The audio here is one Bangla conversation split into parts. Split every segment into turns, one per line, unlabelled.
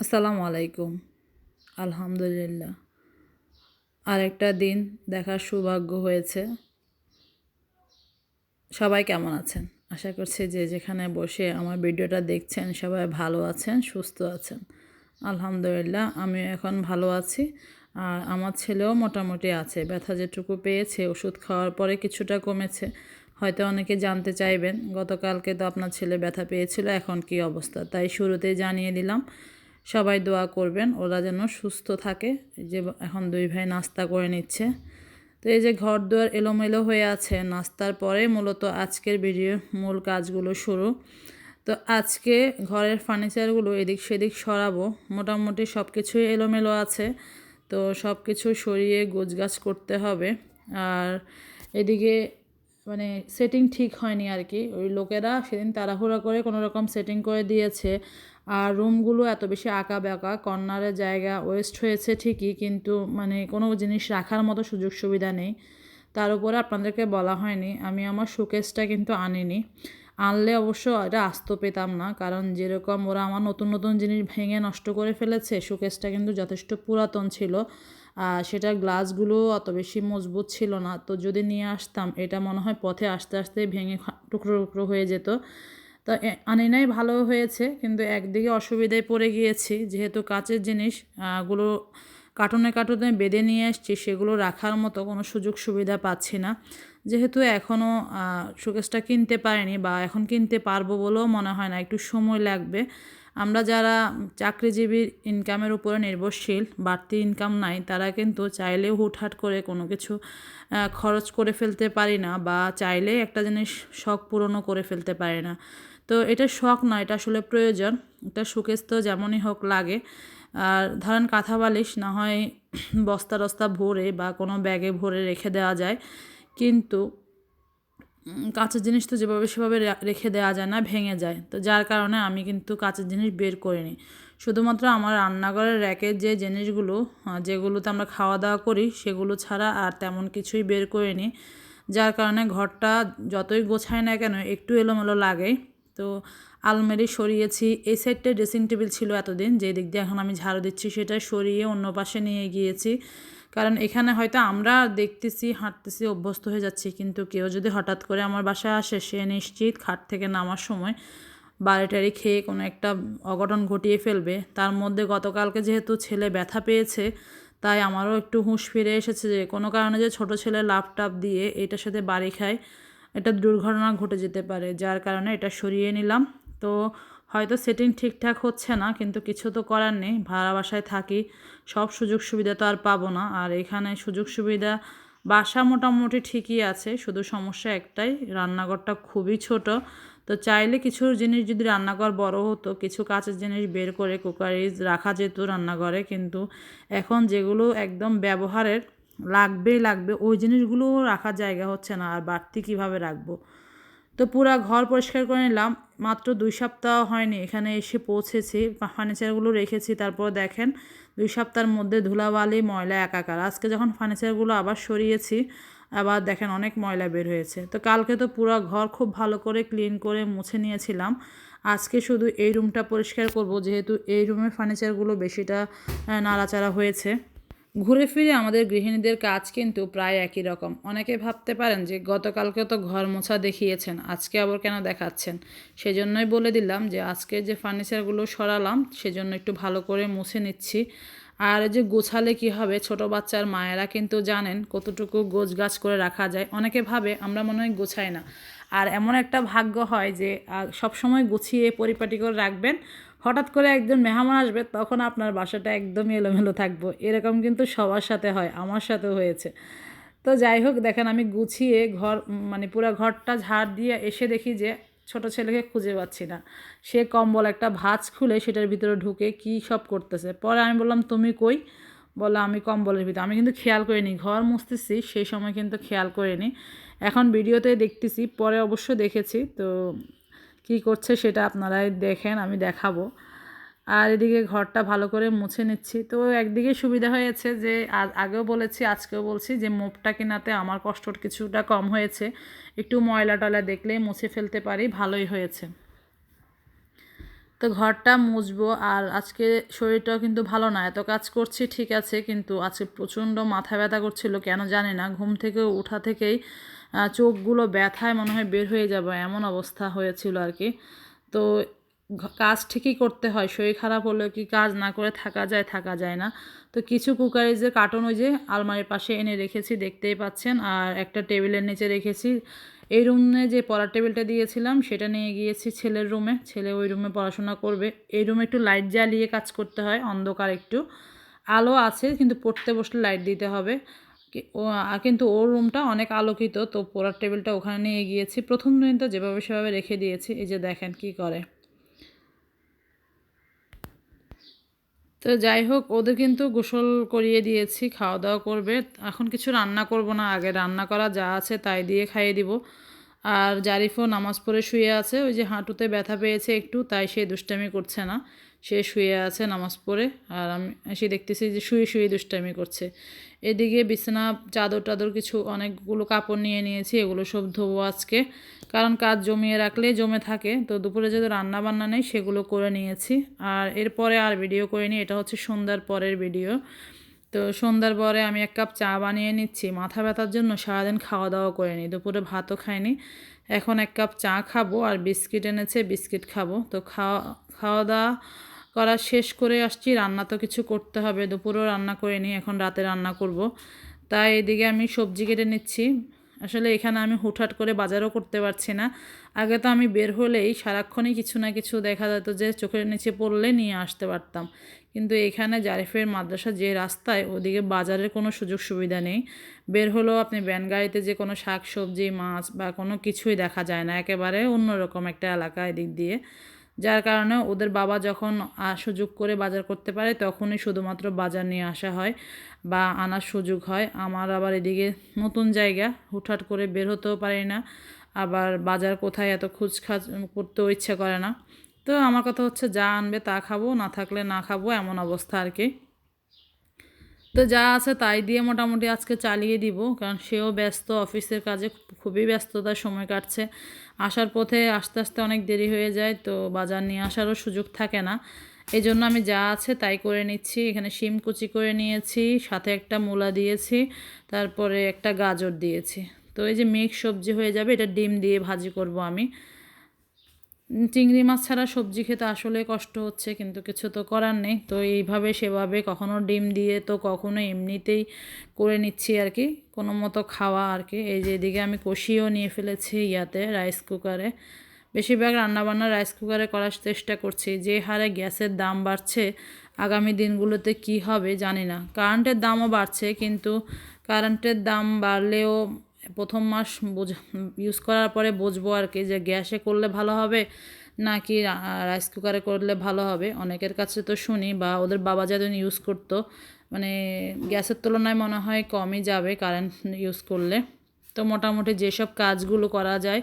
আসসালামু আলাইকুম। আলহামদুলিল্লাহ। আরেকটা দিন দেখার সৌভাগ্য হয়েছে। সবাই কেমন আছেন? আশা করছি যে যেখানে বসে আমার ভিডিওটা দেখছেন সবাই ভালো আছেন, সুস্থ আছেন। আলহামদুলিল্লাহ আমি এখন ভালো আছি। আর আমার ছেলেও মোটামুটি আছে। ব্যথা যেটুকু পেয়েছে, ওষুধ খাওয়ার পরে কিছুটা কমেছে। হয়তো অনেকে জানতে চাইবেন, গতকালকে তো আপনার ছেলে ব্যথা পেয়েছিল, এখন কি অবস্থা? তাই শুরুতেই জানিয়ে দিলাম সবাই দোয়া করবেন, ওরা যেন সুস্থ থাকে। যে এখন দুই ভাই নাস্তা করে নিচ্ছে। তো এই যে ঘর দুয়ার এলোমেলো হয়ে আছে, নাস্তার পরে মূলত আজকের ভিডিওর মূল কাজগুলো শুরু। তো আজকে ঘরের ফার্নিচারগুলো এদিক সেদিক সরাবো। মোটামুটি সব কিছুই এলোমেলো আছে। তো সব কিছু সরিয়ে গোছগাছ করতে হবে। আর এদিকে মানে সেটিং ঠিক হয়নি আর কি। ওই লোকেরা সেদিন তাড়াহুড়া করে কোনো রকম সেটিং করে দিয়েছে। আর রুমগুলো এত বেশি আঁকা বাঁকা কর্নারের জায়গা ওয়েস্ট হয়েছে ঠিকই, কিন্তু মানে কোনো জিনিস রাখার মতো সুযোগ সুবিধা নেই। তার উপরে আপনাদেরকে বলা হয়নি, আমি আমার শোকেসটা কিন্তু আনিনি। আনলে অবশ্য এটা আস্ত পেতাম না, কারণ যেরকম ওরা আমার নতুন নতুন জিনিস ভেঙে নষ্ট করে ফেলেছে, শোকেসটা কিন্তু যথেষ্ট পুরাতন ছিল। আর সেটার গ্লাসগুলো অত বেশি মজবুত ছিল না। তো যদি নিয়ে আসতাম, এটা মনে হয় পথে আস্তে আস্তে ভেঙে টুকরো টুকরো হয়ে যেত। তো আনি নাই, ভালো হয়েছে, কিন্তু একদিকে অসুবিধায় পড়ে গিয়েছি। যেহেতু কাচের জিনিসগুলো কার্টুনে কার্টুনে বেঁধে নিয়ে এসছি, সেগুলো রাখার মতো কোনো সুযোগ সুবিধা পাচ্ছি না। যেহেতু এখনও শোকেসটা কিনতে পারিনি বা এখন কিনতে পারব বলেও মনে হয় না, একটু সময় লাগবে। আমরা যারা চাকরিজীবীর ইনকামের উপরে নির্ভরশীল, বাড়তি ইনকাম নাই, তারা কিন্তু চাইলেও হুটহাট করে কোনো কিছু খরচ করে ফেলতে পারি না বা চাইলে একটা জিনিস শখ পূরণও করে ফেলতে পারি না। তো এটা শখ নয় এটা আসলে প্রয়োজন। এটা শোকেস তো যেমনই হোক লাগে। আর ধরেন কাঁথা বালিশ না হয় বস্তা টস্তা ভরে বা কোনো ব্যাগে ভরে রেখে দেওয়া যায়। কিন্তু কাঁচের জিনিস তো যেভাবে সেভাবে রেখে দেওয়া যায় না, ভেঙে যায়। তো যার কারণে আমি কিন্তু কাঁচের জিনিস বের করিনি। শুধুমাত্র আমার রান্নাঘরের র্যাকের যে জিনিসগুলো যেগুলোতে আমরা খাওয়া দাওয়া করি, সেগুলো ছাড়া আর তেমন কিছুই বের করিনি। যার কারণে ঘরটা যতই গোছায় না কেন, একটু এলোমেলো লাগে তো আলমারি সরিয়েছি। এই সাইডটা ড্রেসিং টেবিল ছিল এতদিন, যে দিক দিয়ে এখন আমি ঝাড়ু দিচ্ছি, সেটা সরিয়ে অন্য পাশে নিয়ে গিয়েছি। কারণ এখানে হয়তো আমরা দেখতেছি, হাঁটতেছি, অভ্যস্ত হয়ে যাচ্ছি, কিন্তু কেউ যদি হঠাৎ করে আমার বাসায় আসে, সে নিশ্চিত খাট থেকে নামার সময় বাড়িটারি খেয়ে কোনো একটা অঘটন ঘটিয়ে ফেলবে। তার মধ্যে গতকালকে যেহেতু ছেলে ব্যথা পেয়েছে, তাই আমারও একটু হুঁশ ফিরে এসেছে যে, কোনো কারণে যে ছোট ছেলে লাপটাপ দিয়ে এটার সাথে বাড়ি খায় এটা দুর্ঘটনা ঘটে যেতে পারে, যার কারণে এটা সরিয়ে নিলাম। তো হয়তো সেটিং ঠিকঠাক হচ্ছে না, কিন্তু কিছু তো করার নেই, ভাড়া বাসায় থাকি, সব সুযোগ সুবিধা তো আর পাবো না। আর এখানে সুযোগ সুবিধা, বাসা মোটামুটি ঠিকই আছে, শুধু সমস্যা একটাই, রান্নাঘরটা খুবই ছোট। তো চাইলে কিছু জিনিস যদি রান্নাঘর বড় হতো, কিছু কাঁচের জিনিস বের করে কুকারিজ রাখা যেত রান্নাঘরে, কিন্তু এখন যেগুলো একদম ব্যবহারের লাগবেই লাগবে। ওই জিনিসগুলোও রাখার জায়গা হচ্ছে না। আর বাড়তি কীভাবে রাখব? তো পুরো ঘর পরিষ্কার করে নিলাম। মাত্র দুই সপ্তাহ হয়নি, এখানে এসে পৌঁছেছি। ফার্নিচারগুলো রেখেছি। তারপর দেখেন, দুই সপ্তাহের মধ্যে ধুলাবালি, ময়লা একাকার। আজকে যখন ফার্নিচারগুলো আবার সরিয়েছি, আবার দেখেন অনেক ময়লা বের হয়েছে। তো কালকে তো পুরো ঘর খুব ভালো করে ক্লিন করে মুছে নিয়েছিলাম। আজকে শুধু এই রুমটা পরিষ্কার করব, যেহেতু এই রুমের ফার্নিচারগুলো বেশিটা নাড়াচাড়া হয়েছে। ঘুরে ফিরে আমাদের গৃহিণীদের কাজ কিন্তু প্রায় একই রকম। অনেকে ভাবতে পারেন যে গতকালকে তো ঘর মোছা দেখিয়েছেন, আজকে আবার কেন দেখাচ্ছেন? সেজন্যই বলে দিলাম যে, আজকে যে ফার্নিচারগুলো সরালাম, সেজন্য একটু ভালো করে মুছে নিচ্ছি। আর যে গোছালে কি হবে, ছোট বাচ্চার মায়েরা কিন্তু জানেন কতটুকু গোছ গাছ করে রাখা যায়। অনেকে ভাবে, আমরা মনে হয় গোছাই না। আর এমন একটা ভাগ্য হয় যে সবসময় গুছিয়ে পরিপাটি করে রাখবেন হঠাৎ করে একজন মেহমান আসবে, তখন আপনার বাসাটা একদমই এলোমেলো থাকব। এরকম কিন্তু সবার সাথে হয়, আমার সাথেও হয়েছে। তো যাই হোক, দেখেন আমি গুছিয়ে ঘর মানে পুরো ঘরটা ঝাড় দিয়ে এসে দেখি যে ছোট ছেলেকে খুঁজে পাচ্ছি না। সে কম্বল একটা ভাজ খুলে সেটার ভিতরে ঢুকে কি সব করতেছে। পরে আমি বললাম, তুমি কই? বলে আমি কম্বলের ভিতরে। আমি কিন্তু খেয়াল করিনি, ঘর মুছতেছি, সেই সময় কিন্তু খেয়াল করিনি। এখন ভিডিওতে দেখতেছি, পরে অবশ্য দেখেছি। তো কি করছে সেটা আপনারাই দেখেন, আমি দেখাবো। আর এদিকে ঘরটা ভালো করে মুছে নিচ্ছি। তো একদিকে সুবিধা হয়েছে যে আগেও বলেছি, আজকেও বলছি যে, মোপটা কেনাতে আমার কষ্ট কিছুটা কম হয়েছে। একটু ময়লা টয়লা দেখলে মুছে ফেলতে পারি, ভালোই হয়েছে। তো ঘরটা মুছবো, আর আজকে শরীরটাও কিন্তু ভালো না। এত কাজ করছি, ঠিক আছে, কিন্তু আজকে প্রচণ্ড মাথা ব্যথা করছিল, কেন জানি না। ঘুম থেকে, উঠা থেকেই চোখগুলো ব্যথায় মনে হয় বের হয়ে যাবে, এমন অবস্থা হয়েছিল আর কি। তো কাজ ঠিকই করতে হয়, শরীর খারাপ হলেও কি কাজ না করে থাকা যায় থাকা যায় না। তো কিছু কুকারিজের কার্টন ওই যে আলমারির পাশে এনে রেখেছি, দেখতেই পাচ্ছেন। আর একটা টেবিলের নিচে রেখেছি। এই রুমে যে পড়ার টেবিলটা দিয়েছিলাম, সেটা নিয়ে গিয়েছি ছেলের রুমে ছেলে ওই রুমে পড়াশোনা করবে। এই রুমে একটু লাইট জ্বালিয়ে কাজ করতে হয়, অন্ধকার একটু। আলো আছে, কিন্তু পড়তে বসলে লাইট দিতে হবে। কিন্তু ওর রুমটা অনেক আলোকিত, তো পড়ার টেবিলটা ওখানে নিয়ে গিয়েছি। প্রথম দিন তো যেভাবে সেভাবে রেখে দিয়েছি, এই যে দেখেন কি করে। তো যাই হোক, ওদের কিন্তু গোসল করিয়ে দিয়েছি খাওয়া দাওয়া করবে। এখন কিছু রান্না করব না, আগে রান্না করা যা আছে তাই দিয়ে খাইয়ে দিব। আর জারিফও নামাজ পড়ে শুয়ে আছে, ওই যে হাঁটুতে ব্যথা পেয়েছে একটু, তাই সে দুষ্টামি করছে না। সে শুয়ে আছে নামাজ পড়ে, আর আমি সে দেখতেছি যে শুয়ে শুয়ে দুষ্টামি করছে। এদিকে বিছানা, চাদর টাদর কিছু অনেকগুলো কাপড় নিয়ে নিয়েছি, এগুলো সব ধোবো আজকে। কারণ কাজ জমিয়ে রাখলে জমে থাকে, তো দুপুরে যেহেতু রান্না বান্না নেই, সেগুলো করে নিয়েছি। আর এরপরে আর ভিডিও করিনি, এটা হচ্ছে সন্ধ্যার পরের ভিডিও। তো সন্ধ্যার পরে আমি এক কাপ চা বানিয়ে নিচ্ছি, মাথা ব্যথার জন্য সারাদিন খাওয়া দাওয়া করিনি, দুপুরে ভাতও খাইনি। এখন এক কাপ চা খাব, আর বিস্কিট এনেছে, বিস্কিট খাব। তো খাওয়া খাওয়া দাওয়া করা শেষ করে আসছি। রান্না তো কিছু করতে হবে। দুপুরও রান্না করিনি, এখন রাতে রান্না করব। তাই এদিকে আমি সবজি কেটে নিচ্ছি। আসলে এখানে আমি হুটহাট করে বাজারও করতে পারছি না। আগে তো আমি বের হলেই সারাক্ষণই কিছু না কিছু দেখা যেত যে চোখের নিচে পড়লে নিয়ে আসতে পারতাম। কিন্তু এখানে জারিফের মাদ্রাসা যে রাস্তায়, ওদিকে বাজারের কোনো সুযোগ সুবিধা নেই। বের হলেও আপনি ব্যান গাড়িতে যে কোনো শাক, সবজি, মাছ বা কোনো কিছুই দেখা যায় না। একেবারে অন্যরকম একটা এলাকা এদিক দিয়ে। যার কারণে ওদের বাবা যখন সুযোগ করে বাজার করতে পারে, তখনই শুধুমাত্র বাজার নিয়ে আসা হয় বা আনার সুযোগ হয়। আমার আবার এদিকে নতুন জায়গা, হুটহাট করে বের হতেও পারি না। আবার বাজার কোথায় এত খুঁজখাজ করতেও ইচ্ছে করে না। তো আমার কথা হচ্ছে, যা আনবে তা খাব, না থাকলে না খাব, এমন অবস্থা আর কি। তো যা আছে তাই দিয়ে মোটামুটি আজকে চালিয়ে দিব, কারণ সেও ব্যস্ত, অফিসের কাজে খুবই ব্যস্ততার সময় কাটছে। আসার পথে আস্তে আস্তে অনেক দেরি হয়ে যায়, তো বাজার নিয়ে আসারও সুযোগ থাকে না। এই জন্য আমি যা আছে তাই করে নিচ্ছি। এখানে শিম কুচি করে নিয়েছি, সাথে একটা মূলা দিয়েছি, তারপরে একটা গাজর দিয়েছি। তো এই যে মিক্স সবজি হয়ে যাবে, এটা ডিম দিয়ে ভাজি করব আমি। চিংড়ি মাছ ছাড়া সবজি খেতে আসলে কষ্ট হচ্ছে, কিন্তু কিছু তো করার নেই। তো এইভাবে সেভাবে কখনো ডিম দিয়ে তো কখনো এমনিতেই করে নিচ্ছি আর কি, কোনো মতো খাওয়া আর কি। এই যে এদিকে আমি কষিয়েও নিয়ে ফেলেছি ইয়াতে রাইস কুকারে। বেশিরভাগ রান্নাবান্না রাইস কুকারে করার চেষ্টা করছি। যে হারে গ্যাসের দাম বাড়ছে, আগামী দিনগুলোতে কি হবে জানি না। কারেন্টের দামও বাড়ছে, কিন্তু কারেন্টের দাম বাড়লেও প্রথম মাস বোঝ ইউজ করার পরে বুঝব আর কি যে গ্যাসে করলে ভালো হবে নাকি রাইস কুকারে করলে ভালো হবে। অনেকের কাছে তো শুনি বা ওদের বাবা যাদের ইউজ করতো মানে গ্যাসের তুলনায় মনে হয় কমই যাবে কারেন্ট ইউজ করলে। তো মোটামুটি যেসব কাজগুলো করা যায়,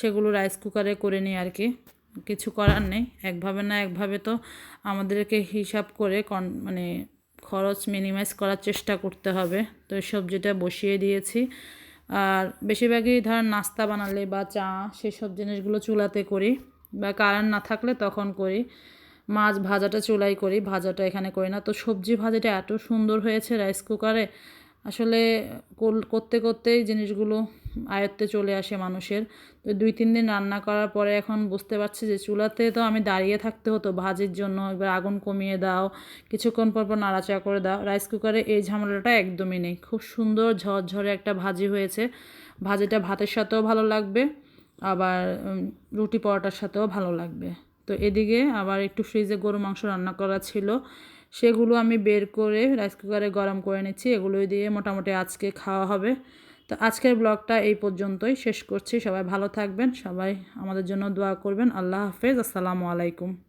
সেগুলো রাইস কুকারে করে নিই আর কি। কিছু করার নেই, একভাবে না একভাবে তো আমাদেরকে হিসাব করে কন মানে খরচ মিনিমাইজ করার চেষ্টা করতে হবে। তো সবজিটা বসিয়ে দিয়েছি। আর বেশিরভাগই ধর নাস্তা বানালে বা চা সেসব জিনিসগুলো চুলাতে করি বা কারেন্ট না থাকলে তখন করি। মাছ ভাজাটা চুলাই করি, ভাজাটা এখানে করি না। তো সবজি ভাজাটা এত সুন্দর হয়েছে রাইস কুকারে আসলে করতে, করতেই জিনিসগুলো আয়ত্তে চলে আসে মানুষের। তো দুই, তিন দিন রান্না করার পরে এখন বুঝতে পারছি যে চুলাতে তো আমি দাঁড়িয়ে থাকতে হতো ভাজির জন্য, এবার আগুন কমিয়ে দাও, কিছুক্ষণ পর পর নাড়াচাড়া করে দাও। রাইস কুকারে এই ঝামেলাটা একদমই নেই। খুব সুন্দর ঝরঝরে একটা ভাজি হয়েছে। ভাজিটা ভাতের সাথেও ভালো লাগবে, আবার রুটি পরোটার সাথেও ভালো লাগবে। তো এদিকে আবার একটু ফ্রিজে গরু মাংস রান্না করা ছিল। সেগুলো আমি বের করে রাইস কুকারে গরম করে নিচ্ছি। এগুলো দিয়ে মোটামুটি আজকে খাওয়া হবে। তো আজকের ব্লগটা এই পর্যন্তই। শেষ করছি। সবাই ভালো থাকবেন। সবাই আমাদের জন্য দোয়া করবেন। আল্লাহ হাফেজ। আসসালামু আলাইকুম।